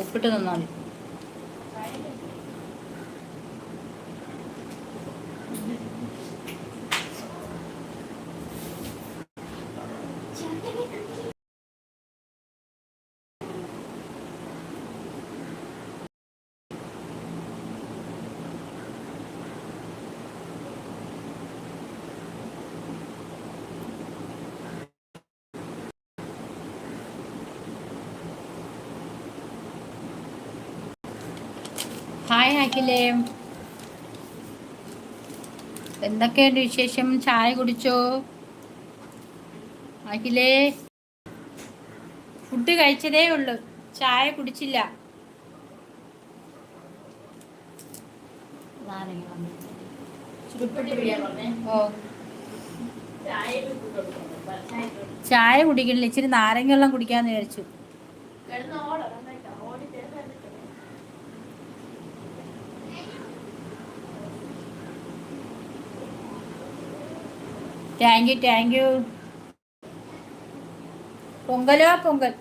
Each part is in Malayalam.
ഉപ്പിട്ട് തന്നാൽ മതി. ഹായ് അഖിലേ. എന്തൊക്കെയുണ്ട് വിശേഷം? ചായ കുടിച്ചോ? അഖിലേ. ഫുഡ് കഴിച്ചതേ ഉള്ളൂ. ചായ കുടിച്ചില്ല. ഓ. ചായ കുടിക്കണില്ല. ഇച്ചിരി നാരങ്ങ വെള്ളം കുടിക്കാന്ന് വിചാരിച്ചു. താങ്ക് യു താങ്ക് യു പൊങ്കലോ പൊങ്കൽ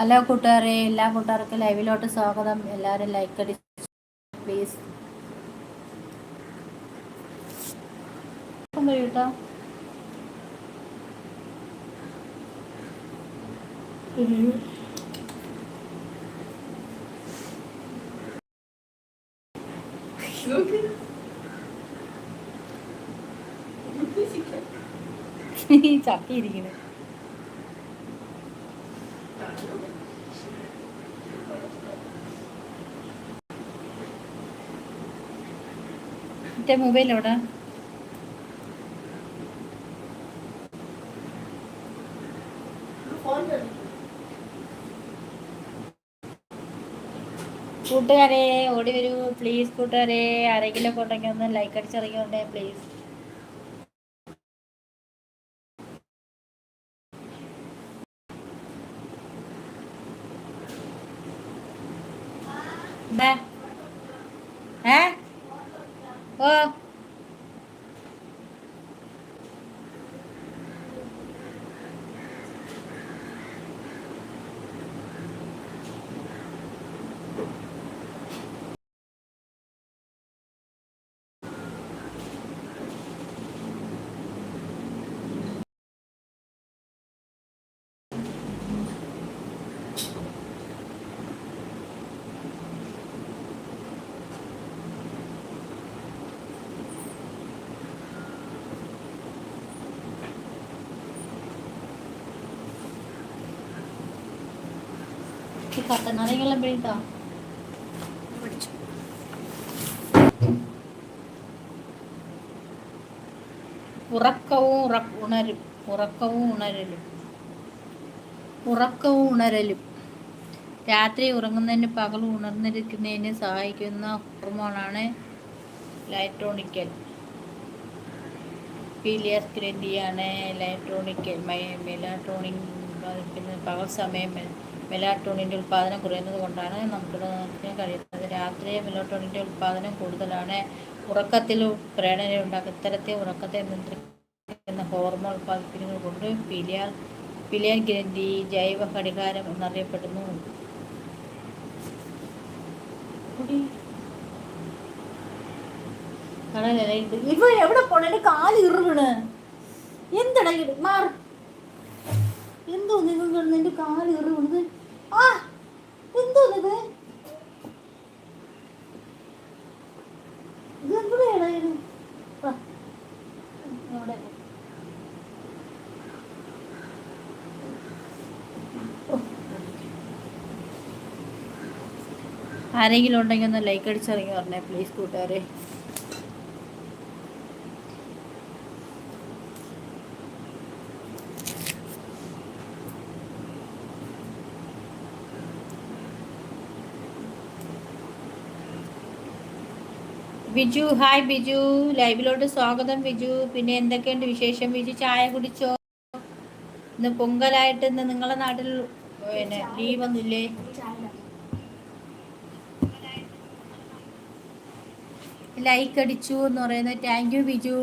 ഹലോ കൂട്ടുകാരെ എല്ലാ കൂട്ടുകാർക്കും ലൈവിലോട്ട് സ്വാഗതം. എല്ലാവരും ലൈക്ക് അടി പ്ലീസ് ചപ്പിയിരിക്കുന്നു മറ്റേ മൊബൈൽ എവിടെ? കൂട്ടുകാരെ ഓടി വരൂ. പ്ലീസ് കൂട്ടുകാരെ ആരെങ്കിലും ഒക്കെ ഉണ്ടെങ്കിൽ ഒന്ന് ലൈക്ക് അടിച്ചിറങ്ങിയോണ്ടേ പ്ലീസ് ഏ ഓ ഈ കട്ടനാരങ്ങളെല്ലാം പിടിത്താ ഉറക്കവും ഉറ- ഉണരും ഉറക്കവും ഉണരലും. ഉറക്കവും ഉണരലും. രാത്രി ഉറങ്ങുന്നതിന് പകൽ ഉണർന്നിരിക്കുന്നതിന് സഹായിക്കുന്ന ഹോർമോണാണ് ലൈട്രോണിക്കൽ പീലിയസ് ഗ്രന്ഥിയാണ് ലൈട്രോണിക്കൽ മെലാട്രോണിക് പകൽ സമയം മെലാട്ടോണിന്റെ ഉൽപ്പാദനം കുറയുന്നത് കൊണ്ടാണ് നമുക്ക് നിർത്താൻ കഴിയുന്നത്. രാത്രി മെലാട്ടോണിന്റെ ഉൽപ്പാദനം കൂടുതലാണ്. ഉറക്കത്തിൽ പ്രേരണ ഉണ്ടാക്കും. ഇത്തരത്തിൽ ഉറക്കത്തെ നിയന്ത്രിക്കുന്ന ഹോർമോൺ ഉൽപ്പാദിപ്പിക്കുന്നത് കൊണ്ട് പിലിയാർ പിലിയൻ ഗ്രന്ഥി ജൈവ ഘടികാരം എന്നറിയപ്പെടുന്നു. ഇവ എവിടെ പോണ? കാൽ ഇറുകണ്. എന്തടങ്ങി മാർ എന്തോ നിങ്ങൾ നിന്റെ കാൽ കയറി ആരെങ്കിലും ഉണ്ടെങ്കിൽ ഒന്ന് ലൈക്ക് അടിച്ചിറങ്ങി പറഞ്ഞേ പ്ലീസ് കൂട്ടുകാരെ. ബിജു ഹായ് ബിജു. ലൈവിലോട്ട് സ്വാഗതം ബിജു. പിന്നെ എന്തൊക്കെയുണ്ട് വിശേഷം? ബിജു ചായ കുടിച്ചോ? ഇന്ന് പൊങ്കലായിട്ട് ഇന്ന് നിങ്ങളുടെ നാട്ടിൽ പിന്നെ ലീവ് ഒന്നുമില്ലേ ലൈക്ക് അടിച്ചു എന്ന് പറയുന്നത് താങ്ക് യു ബിജു.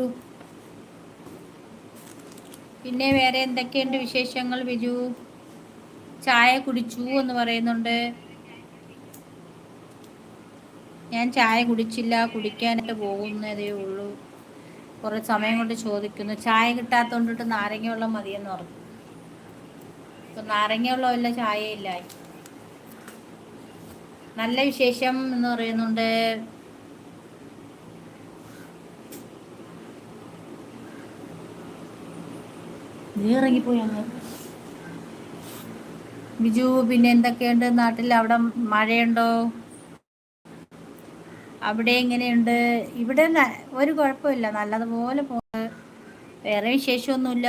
പിന്നെ വേറെ എന്തൊക്കെയുണ്ട് വിശേഷങ്ങൾ ബിജു? ചായ കുടിച്ചു എന്ന് പറയുന്നുണ്ട്. ഞാൻ ചായ കുടിച്ചില്ല കുടിക്കാനായിട്ട് പോകുന്നതേ ഉള്ളൂ. കുറേ സമയം കൊണ്ട് ചോദിക്കുന്നു ചായ കിട്ടാത്തതുകൊണ്ടിട്ട് നാരങ്ങ വെള്ളം മതിയെന്ന് പറഞ്ഞു. ഇപ്പം നാരങ്ങ വെള്ളമില്ല ചായയില്ല നല്ല വിശേഷം എന്ന് പറയുന്നുണ്ട്. ഇറങ്ങിപ്പോയി അങ്ങ്. ബിജു പിന്നെ എന്തൊക്കെയുണ്ട് നാട്ടിൽ? അവിടെ മഴയുണ്ടോ? അവിടെ എങ്ങനെയുണ്ട്? ഇവിടെ ഒരു കുഴപ്പമില്ല. നല്ലതുപോലെ പോണ്. വേറെ വിശേഷമൊന്നുമില്ല.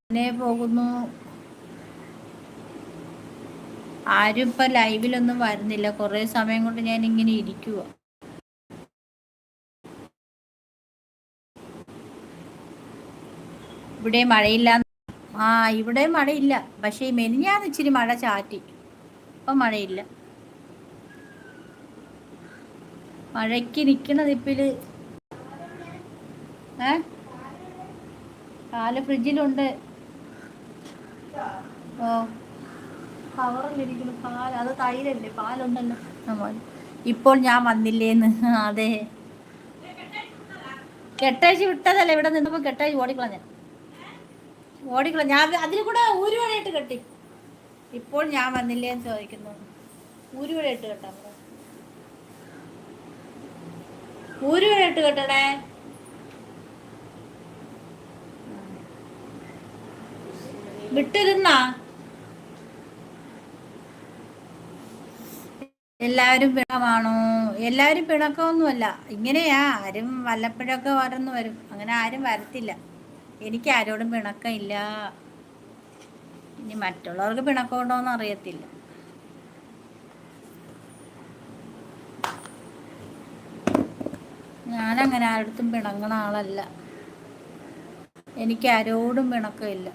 അങ്ങനെ പോകുന്നു. ആരും ഇപ്പൊ ലൈവിലൊന്നും വരുന്നില്ല. കുറേ സമയം കൊണ്ട് ഞാൻ ഇങ്ങനെ ഇരിക്കുക ഇവിടെ മഴയില്ല. ആ ഇവിടെ മഴയില്ല. പക്ഷേ മെനിഞ്ഞാന്ന് ഇച്ചിരി മഴ ചാറ്റി. ഇപ്പം മഴയില്ല. മഴയ്ക്ക് നിൽക്കുന്ന നിപ്പിൽ. ഏ? കാൽ ഫ്രിഡ്ജിലുണ്ട്. ഓ കവറിലിരിക്കുന്നു പാൽ അത് തൈരല്ലേ? പാലുണ്ടല്ലോ. ഇപ്പോൾ ഞാൻ വന്നില്ലേന്ന്. അതെ. കെട്ടഴിച്ച് വിട്ടതല്ല. ഇവിടെ നിന്നപ്പോൾ കെട്ടഴിച്ച് ഓടിക്കളഞ്ഞ. ഓടിക്കള ഞാൻ അതിൽ കൂടെ ഊരുവഴയിട്ട് കെട്ടി. ഇപ്പോൾ ഞാൻ വന്നില്ലേന്ന് ചോദിക്കുന്നു. ഊരുവഴയിട്ട് കെട്ടാ ഊരുവഴയിട്ട് കെട്ടണേ? വിട്ടിരുന്നാ? എല്ലാവരും പിണക്കമാണോ? എല്ലാവരും പിണക്കമൊന്നുമല്ല. ഇങ്ങനെയാ. ആരും വല്ലപ്പോഴൊക്കെ ഓരോന്ന് വരും. അങ്ങനെ ആരും വരത്തില്ല. എനിക്ക് ആരോടും പിണക്കമില്ല. ഇനി മറ്റുള്ളവർക്ക് പിണക്കമുണ്ടോ എന്ന് അറിയത്തില്ല ഞാനങ്ങനെ ആരടുത്തും പിണങ്ങണ ആളല്ല. എനിക്ക് ആരോടും പിണക്കമില്ല.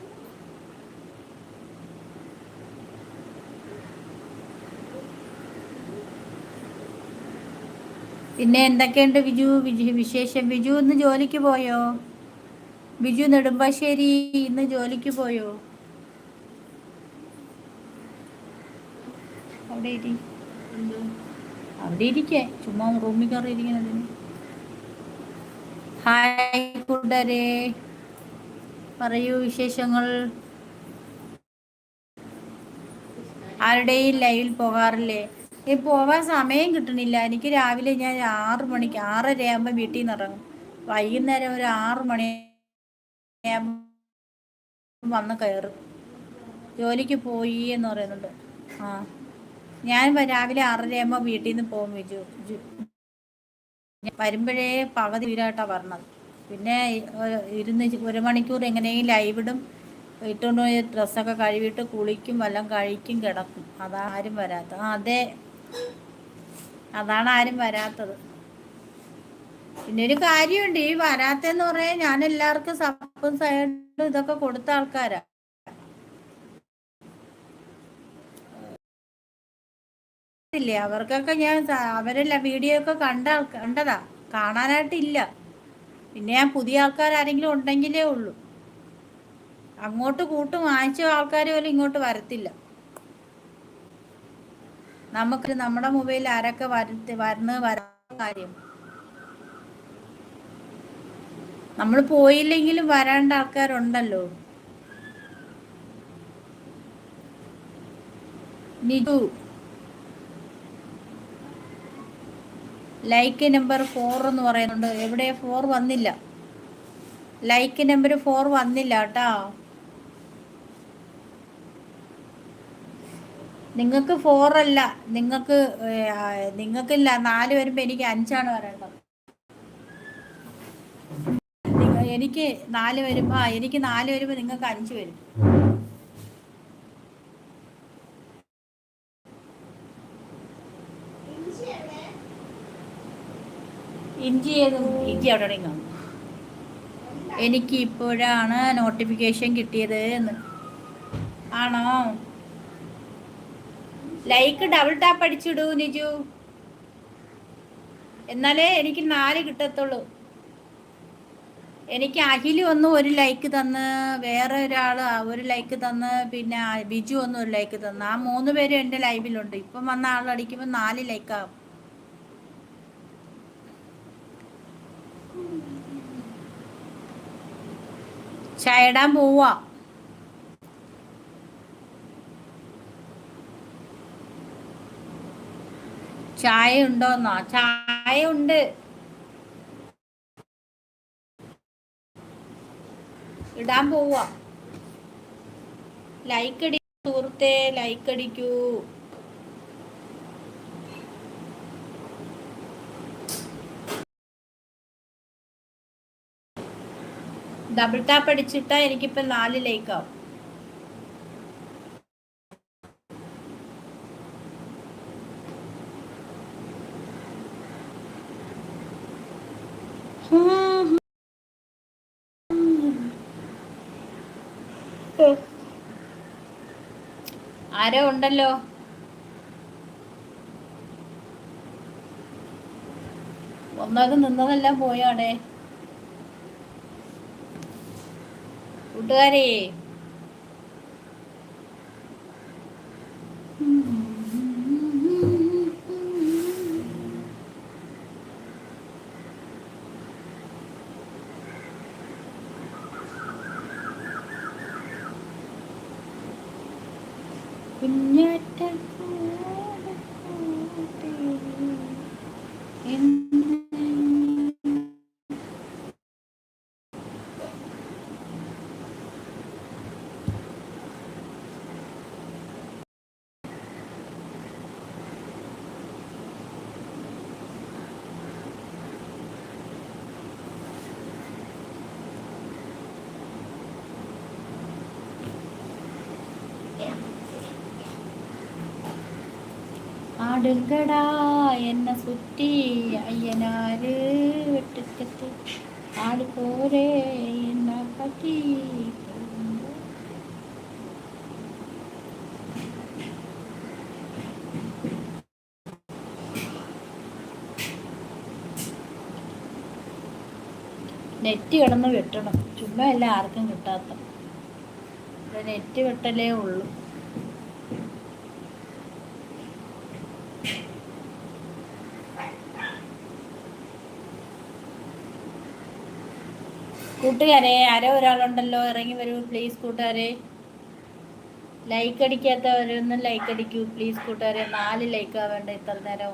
പിന്നെ എന്തൊക്കെയുണ്ട് ബിജു വിശേഷം? ബിജു ഇന്ന് ജോലിക്ക് പോയോ? ബിജു നെടുമ്പാശ്ശേരി ഇന്ന് ജോലിക്ക് പോയോ? അവിടെ ഇരി. അവിടെ ഇരിക്കേ. ചുമ്മാ റൂമിൽ കയറി ഇരിക്കണതിന് ഹായ് കൂട്ടരെ പറയൂ വിശേഷങ്ങൾ. ആരുടെയും ലൈവിൽ പോകാറില്ലേ? ഈ പോവാൻ സമയം കിട്ടണില്ല. എനിക്ക് രാവിലെ ഞാൻ ആറു മണിക്ക് ആറര ആകുമ്പോൾ വീട്ടിൽ നിന്ന് ഇറങ്ങും. വൈകുന്നേരം ഒരു ആറു മണി വന്ന് കയറും. ജോലിക്ക് പോയി എന്ന് പറയുന്നുണ്ട്. ആ. ഞാൻ രാവിലെ ആറര ആകുമ്പോൾ വീട്ടിൽ നിന്ന് പോകും വിജു ഞാൻ വരുമ്പോഴേ പകുതി വീരായിട്ടാണ് പറഞ്ഞത്. പിന്നെ ഇരുന്ന് ഒരു മണിക്കൂർ എങ്ങനെയും ലൈവ് ഇടും. ഇട്ടുകൊണ്ട് പോയി ഡ്രസ്സൊക്കെ കഴുകിയിട്ട് കുളിക്കും വല്ലതും കഴിക്കും കിടക്കും. അതാണ് ആരും വരാത്ത. ആ അതെ. അതാണ് ആരും വരാത്തത്. പിന്നെ ഒരു കാര്യമുണ്ട് ഈ വരാത്തെന്ന് പറയാൻ ഞാൻ എല്ലാവർക്കും സപ്പും സൈഡും ഇതൊക്കെ കൊടുത്ത ആൾക്കാരാ. ഇല്ലേ? അവർക്കൊക്കെ ഞാൻ അവരല്ല വീഡിയോ ഒക്കെ കണ്ട കണ്ടതാ. കാണാനായിട്ടില്ല. പിന്നെ ഞാൻ പുതിയ ആൾക്കാർ ആരെങ്കിലും ഉണ്ടെങ്കിലേ ഉള്ളൂ. അങ്ങോട്ട് കൂട്ടും വാങ്ങിച്ച ആൾക്കാർ പോലും ഇങ്ങോട്ട് വരത്തില്ല. നമുക്ക് നമ്മുടെ മൊബൈലിൽ ആരൊക്കെ വരുത്തി വരുന്നത് വരാ കാര്യം. നമ്മൾ പോയില്ലെങ്കിലും വരാണ്ട ആൾക്കാരുണ്ടല്ലോ. നിതു ലൈക്ക് നമ്പർ ഫോർ എന്ന് പറയുന്നുണ്ട്. എവിടെ ഫോർ വന്നില്ല. ലൈക്ക് നമ്പർ ഫോർ വന്നില്ല കേട്ടോ നിങ്ങൾക്ക് ഫോർ അല്ല. നിങ്ങൾക്ക് നിങ്ങൾക്കില്ല നാല് വരുമ്പോൾ എനിക്ക് അഞ്ചാണ് നിങ്ങ- എനിക്ക് നാല് വരുമ്പോൾ എനിക്ക് നാല് വരുമ്പോൾ നിങ്ങൾക്ക് അഞ്ച് വരും. ഇഞ്ചി ഏതും അവിടെ കാണും എനിക്ക് ഇപ്പോഴാണ് നോട്ടിഫിക്കേഷൻ കിട്ടിയത് എന്ന്. ആണോ? ലൈക്ക് ഡബിൾ ടാപ്പ് അടിച്ചിടൂ നിജു. എന്നാലേ എനിക്ക് നാല് കിട്ടത്തുള്ളൂ. എനിക്ക് അഖിൽ ഒന്ന് ഒരു ലൈക്ക് തന്ന് വേറെ ഒരാൾ ഒരു ലൈക്ക് തന്ന് പിന്നെ ബിജു ഒന്ന് ഒരു ലൈക്ക് തന്ന്. ആ മൂന്ന് പേരും എന്റെ ലൈവിലുണ്ട് ഇപ്പം വന്ന ആളടിക്കുമ്പോൾ നാല് ലൈക്കാവും ചായ ഇടാൻ പോവാ. ചായ ഉണ്ടോന്നോ ചായ ഉണ്ട് ഇടാൻ പോവാ. ലൈക്ക് അടി സുഹൃത്തെ ലൈക്ക് അടിക്കൂ. ഡബിൾ ടാപ്പ് അടിച്ചിട്ടാ എനിക്കിപ്പോ നാല് ലൈക്ക് ആവും. ആരോ ഉണ്ടല്ലോ. ഒന്നാകെ നിന്നതെല്ലാം പോയാടെ കൂട്ടുകാരെ. കുഞ്ഞാറ്റ ആടുകടാ എന്നെ സുറ്റി അയ്യനാര് വെട്ടിക്കത്തി ആട് പോരെ എന്ന പറ്റി നെറ്റ് കിടന്ന് വെട്ടണം. ചുമ്മാ അല്ല ആർക്കും കിട്ടാത്ത. നെറ്റ് വെട്ടലേ ഉള്ളൂ. കൂട്ടുകാരെ ആരോ ഒരാളുണ്ടല്ലോ ഇറങ്ങി വരൂ പ്ലീസ് കൂട്ടുകാരെ. ലൈക്ക് അടിക്കാത്തവരൊന്നും ലൈക്ക് അടിക്കൂ പ്ലീസ് കൂട്ടുകാരെ. നാല് ലൈക്ക് ആവേണ്ട ഇത്ര നേരം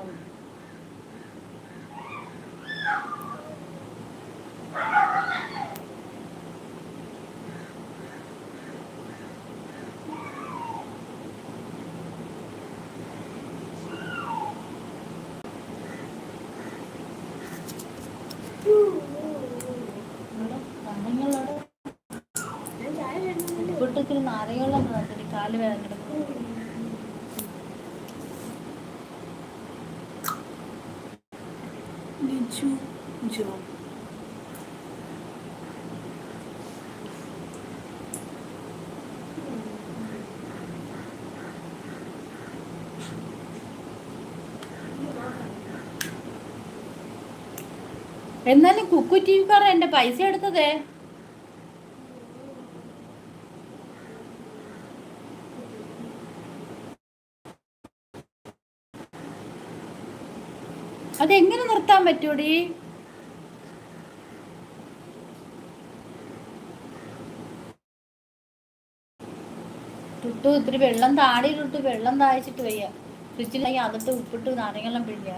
ഉപ്പിട്ടൊക്കെ നാരയോളം നടത്തിട്ട് കാൽ Nichu എന്നാലും കുക്കു ടി വിക്കാർ എന്റെ പൈസ എടുത്തതേ. പറ്റൂടി? ടുട്ടു ഇത്തിരി വെള്ളം താടി ടുട്ടു വെള്ളം താഴ്ചിട്ട് വയ്യ. ഫ്രിഡ്ജിലേക്ക് അതിട്ട് ഉപ്പിട്ട് നാരങ്ങെല്ലാം പിഴിയാ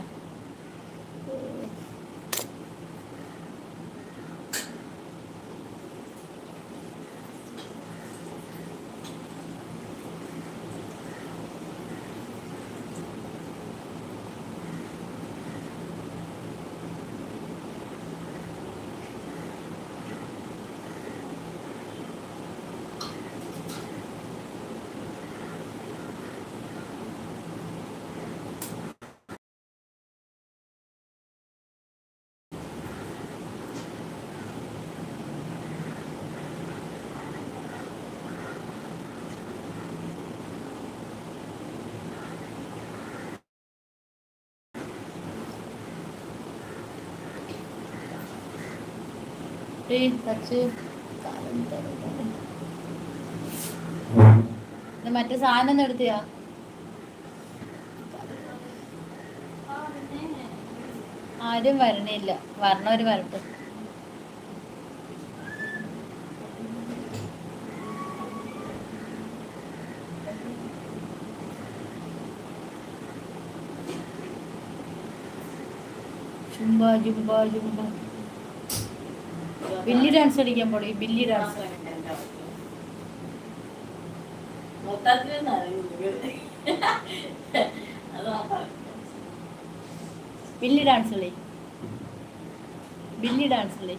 ഏയ് തച്ച്. മറ്റേ സാധനം ഒന്നും എടുത്തിയാ ആരും വരണില്ല. വരണവര് വരട്ടെ. ചുമ്പാ ചുമ്പാ ജുംബ ബില്ലി ഡാൻസ് കളിക്കാൻ പോടി ബില്ലി ഡാൻസ് ബില്ലി ഡാൻസ് കളി. ബില്ലി ഡാൻസ് കളി.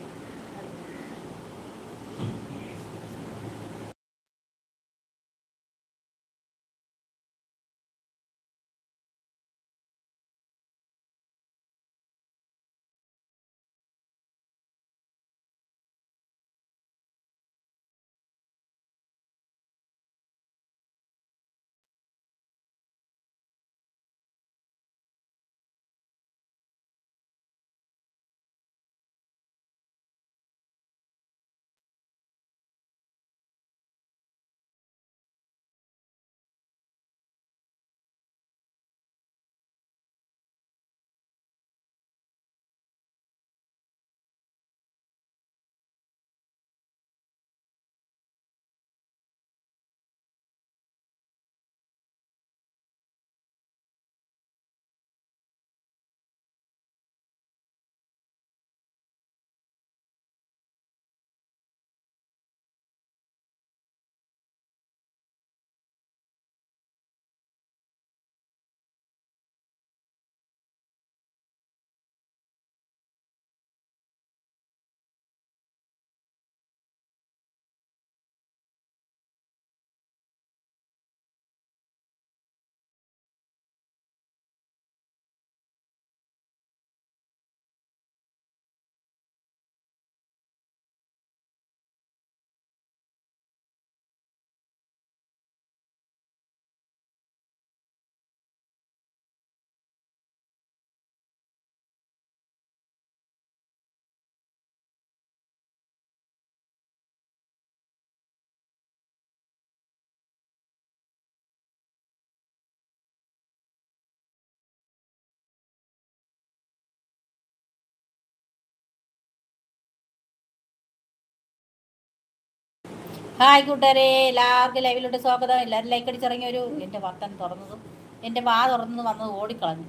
ഹായ് കൂട്ടുകാരെ എല്ലാവർക്കും ലൈവിലോട്ട് സ്വാഗതം. എല്ലാവരും ലൈക്ക് അടിച്ചിറങ്ങിയ ഒരു എന്റെ വർത്തൻ തുറന്നതും എന്റെ വാ തുറന്നത് വന്നത് ഓടിക്കളഞ്ഞു.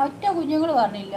ഒറ്റ കുഞ്ഞുങ്ങൾ പറഞ്ഞില്ല.